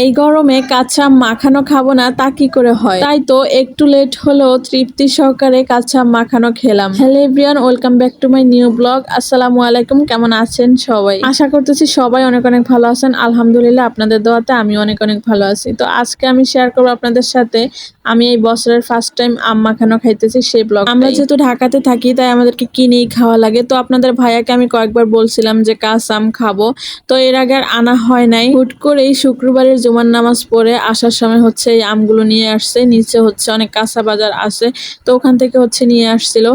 এই গরমে কাঁচা মাখানো খাব না, তা কি করে হয়? তাই তো একটু লেট হলেও তৃপ্তি সহকারে কাঁচা মাখানো খেলাম। Hello everyone welcome back to my new blog আসসালামু আলাইকুম, কেমন আছেন সবাই? আশা করতেছি সবাই অনেক অনেক ভালো আছেন। আলহামদুলিল্লাহ আপনাদের দোয়াতে আমি অনেক অনেক ভালো আছি। তো আজকে আমি শেয়ার করব আপনাদের সাথে। আমি এই বছরের ফার্স্ট টাইম আম মাখানো খাইতেছি সেই ব্লগ আমরা যেহেতু ঢাকাতে থাকি, তাই আমাদেরকে কিনেই খাওয়া লাগে। তো আপনাদের ভাইয়াকে আমি কয়েকবার বলছিলাম যে, কাঁচা আম খাব। তো এর আগে আর আনা হয় নাই। হুট করেই শুক্রবারের জুমার নামাজ পড়ে আসার সময় হচ্ছে এই আমগুলো নিয়ে আসছে, নিচে হচ্ছে অনেক কাঁচা বাজার আছে, তো ওখান থেকে হচ্ছে নিয়ে আসছিল।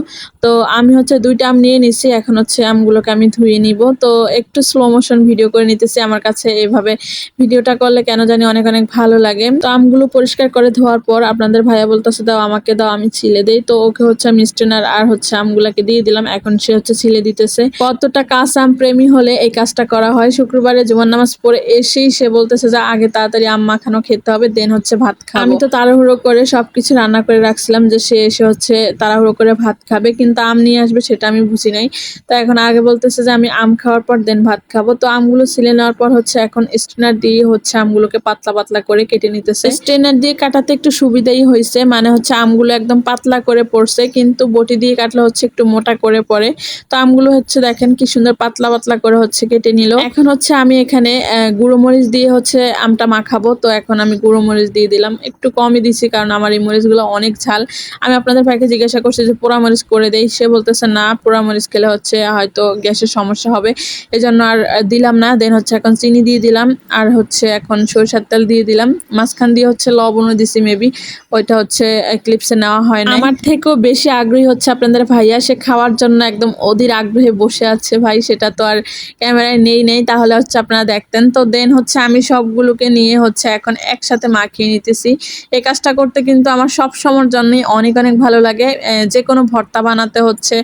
তো আমি হচ্ছে দুইটা আম নিয়ে নিছি, এখন হচ্ছে আমগুলোকে আমি ধুয়ে নিব। তো একটু স্লো মোশন ভিডিও করে নিতেছি, আমার কাছে এভাবে ভিডিওটা করলে কেন জানি অনেক অনেক ভালো লাগে। তো আমগুলো পরিষ্কার করে ধোয়ার পর আপনাদের ভাইয়া বলতেছে, দাও আমাকে দাও, আমি ছিলে দেই। তো ওকে হচ্ছে আমি স্টেনার আর হচ্ছে আমগুলাকে দিয়ে দিলাম, এখন সে হচ্ছে ছিলে দিতেছে। কতটা কাঁচ আম প্রেমী হলে এই কাজটা করা হয়। শুক্রবারে জুমার নামাজ পড়ে এসেই সে বলতেছে যে, আগে তাড়াতাড়ি আম মাখানো খেতে হবে দেন হচ্ছে ভাত খাব। আমি তো তাড়াহুড়ো করে সবকিছু রান্না করে রাখছিলাম যে সে এসে হচ্ছে তাড়াহুড়ো করে ভাত খাবে কিন্তু আম নিয়ে আসবে সেটা আমি বুঝি নাই। তো এখন আগে বলতেছে যে আমি আম খাওয়ার পর দেন ভাত খাব। তো আমগুলো ছিলে নেওয়ার পর হচ্ছে এখন স্টেনার দিয়ে হচ্ছে আমগুলোকে পাতলা পাতলা করে কেটে নিতেছে। স্টেনার দিয়ে কাটাতে একটু সুবিধাই হয়েছে মানে হচ্ছে আমগুলো একদম পাতলা করে পড়ছে কিন্তু বটি দিয়ে কাটলে হচ্ছে একটু মোটা করে পড়ে। তো আমগুলো হচ্ছে দেখেন কি সুন্দর পাতলা পাতলা করে হচ্ছে কেটে নিল। এখন হচ্ছে আমি এখানে গুঁড়ো মরিচ দিয়ে হচ্ছে আমটা মাখাবো, তো এখন আমি গুঁড়ো মরিচ দিয়ে দিলাম। একটু কমই দিছি কারণ আমার এই মরিচগুলো অনেক ঝাল। আমি আপনাদের ভাইকে জিজ্ঞাসা করছি যে, পোড়া মরিচ করে দেই? সে বলতেছে, না, পোড়া মরিচ খেলে হচ্ছে হয়তো গ্যাসের সমস্যা হবে। এই জন্য আর দিলাম না। দেন হচ্ছে এখন চিনি দিয়ে দিলাম, আর হচ্ছে এখন সরিষার তেল দিয়ে দিলাম। মাঝখান দিয়ে হচ্ছে লবণও দিছি মেবি ওইটা হচ্ছে ক্লিপসে নেওয়া হয় না আমার থেকেও বেশি আগ্রহী হচ্ছে আপনাদের ভাইয়া। সে খাওয়ার জন্য একদম অধীর আগ্রহে বসে আছে ভাই। সেটা তো আর ক্যামেরায় নেই নেই। তাহলে হচ্ছে আপনারা দেখতেন। তো দেন হচ্ছে আমি সবগুলোকে নিয়ে হচ্ছে এখন একসাথে মাখিয়ে নিতেছি। এই কাজটা করতে কিন্তু আমার সব সময়ের জন্যই অনেক অনেক ভালো লাগে। যে কোনো ভর্তা বানাতে হচ্ছে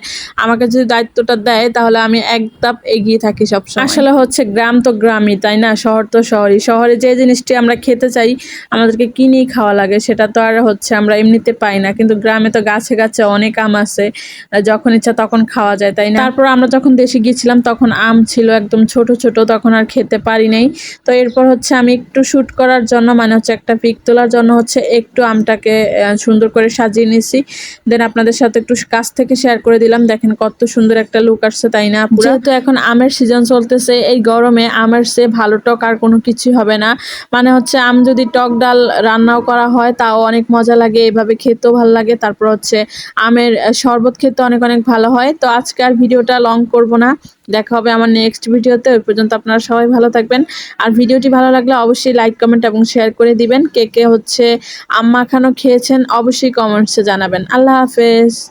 আমাকে যদি দায়িত্বটা দেয় তাহলে আমি এক ধাপ এগিয়ে থাকি সবসময় আসলে হচ্ছে গ্রাম তো গ্রামই তাই না? শহর তো শহরই। শহরে যে জিনিসটি আমরা খেতে চাই আমাদেরকে কিনেই খাওয়া লাগে সেটা তো আর হচ্ছে আমরা এমনিতে পাই না। কিন্তু গ্রামে তো গাছে গাছে অনেক আম আছে যখন ইচ্ছা তখন খাওয়া যায় তাই না? তারপর আমরা যখন দেশে গিয়েছিলাম তখন আম ছিল একদম ছোট ছোট তখন আর খেতে পারি নাই। তো এরপর হচ্ছে আমি একটু শুট করার জন্য মানে হচ্ছে একটা পিক তোলার জন্য হচ্ছে একটু আমটাকে সুন্দর করে সাজিয়ে নিয়েছি দেন আপনাদের সাথে একটু কাছ থেকে শেয়ার করে দিলাম। দেখেন কত সুন্দর একটা লুক আসছে, তাই না যেহেতু এখন আমের সিজন চলতেছে, এই গরমে আমের সে ভালো টক আর কোনো কিছু হবে না। মানে হচ্ছে আম যদি টক ডাল রান্নাও করা হয়, তাও অনেক মজা লাগে, এভাবে খেতেও ভালো লাগে। তারপর হচ্ছে আমের শরবত খেতে অনেক অনেক ভালো হয়। তো আজকে আর ভিডিওটা লং করব না। দেখা হবে আমার নেক্সট ভিডিওতে ওই পর্যন্ত আপনারা সবাই ভালো থাকবেন। আর ভিডিওটি ভালো লাগলে অবশ্যই লাইক কমেন্ট এবং শেয়ার করে দিবেন। কে কে হচ্ছে আম্মা মাখানো খেয়েছেন, অবশ্যই কমেন্টসে জানাবেন। আল্লাহ হাফেজ।